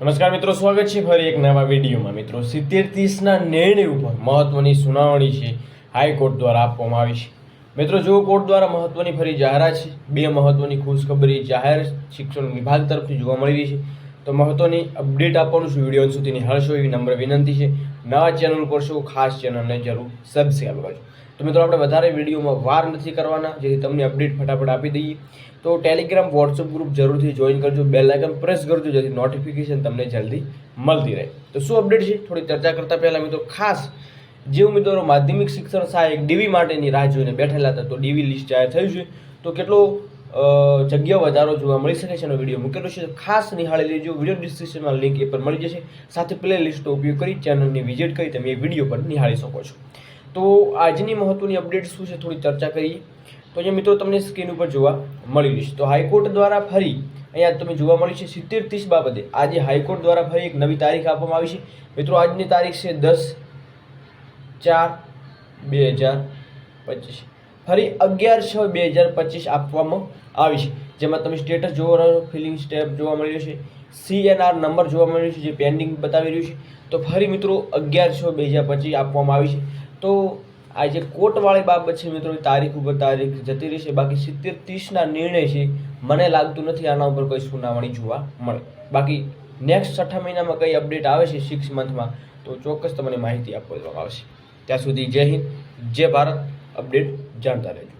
નમસ્કાર મિત્રો, સ્વાગત છે ફરી એક નવા વિડીયોમાં. મિત્રો, સિત્તેર ત્રીસના નિર્ણય ઉપર મહત્વની સુનાવણી છે, હાઈકોર્ટ દ્વારા આપવામાં આવી છે. મિત્રો, જો કોર્ટ દ્વારા મહત્વની ફરી જાહેરાત છે, બે મહત્વની ખુશખબરી જાહેર શિક્ષણ વિભાગ તરફથી જોવા મળી રહી છે, તો મહત્વની અપડેટ આપવાનું છે. વીડિયો સુધીની હર્ષો એવી નમ્ર વિનંતી છે. નવા ચેનલ પર છો ખાસ ચેનલને જરૂર સબસ્ક્રાઈબ કરજો. તો મિત્રો આપણે વધારે વિડીયોમાં વાર નથી કરવાના, જેથી તમને અપડેટ ફટાફટ આપી દઈએ. તો ટેલિગ્રામ, વોટ્સઅપ ગ્રુપ જરૂરથી જોઈન કરજો, બેલ આઇકન પ્રેસ કરજો, જેથી નોટિફિકેશન તમને જલ્દી મળતી રહે. તો શું અપડેટ છે? થોડી ચર્ચા કરતા પહેલાં મિત્રો, ખાસ જે ઉમેદવારો માધ્યમિક શિક્ષણ સહાયક ડીવી માટેની રાહ જોઈને બેઠેલા હતા, તો ડીવી લિસ્ટ જાહેર થયું છે. તો કેટલો જગ્યા વધારો જોવા મળી શકે છે વીડિયો મૂકેલો છે. ખાસ નિહાળી લેજો. વીડિયો ડિસ્ક્રિપ્શનમાં લિંક એ પર મળી જશે. સાથે પ્લે લિસ્ટનો ઉપયોગ કરી ચેનલની વિઝિટ કરી તમે એ વીડિયો પર નિહાળી શકો છો. તો આજની મહત્વની અપડેટ શું છે? થોડી ચર્ચા કરીએ તો અહીંયા મિત્રો તમને સ્ક્રીન ઉપર જોવા મળી છે. તો હાઈકોર્ટ દ્વારા ફરી અહીંયા તમે જોવા મળી છે સિત્તેર ત્રીસ બાબતે. આજે હાઈકોર્ટ દ્વારા ફરી એક નવી તારીખ આપવામાં આવી છે. મિત્રો, આજની તારીખ છે દસ ચાર બે હજાર પચીસ. ફરી અગિયાર છ બે હજાર પચીસ આપવામાં આવી છે. જેમાં તમે સ્ટેટસ જોવા રહ્યો ફિલિંગ સ્ટેપ જોવા મળ્યો છે. સીએનઆર નંબર જોવા મળ્યો છે, જે પેન્ડિંગ બતાવી રહ્યું છે. તો ફરી મિત્રો અગિયાર છ બે હજાર પચીસ આપવામાં આવી છે. તો આ જે કોર્ટવાળી બાબત છે મિત્રો તારીખ ઉપર તારીખ જતી રહેશે. બાકી સિત્તેર ત્રીસના નિર્ણય છે, મને લાગતું નથી આના ઉપર કોઈ સુનાવણી જોવા મળે. બાકી નેક્સ્ટ છઠ્ઠા મહિનામાં કઈ અપડેટ આવે છે સિક્સ મંથમાં તો ચોક્કસ તમને માહિતી આપવામાં આવશે. ત્યાં સુધી જય હિન્દ, જય ભારત અપડેટ ジャンダル。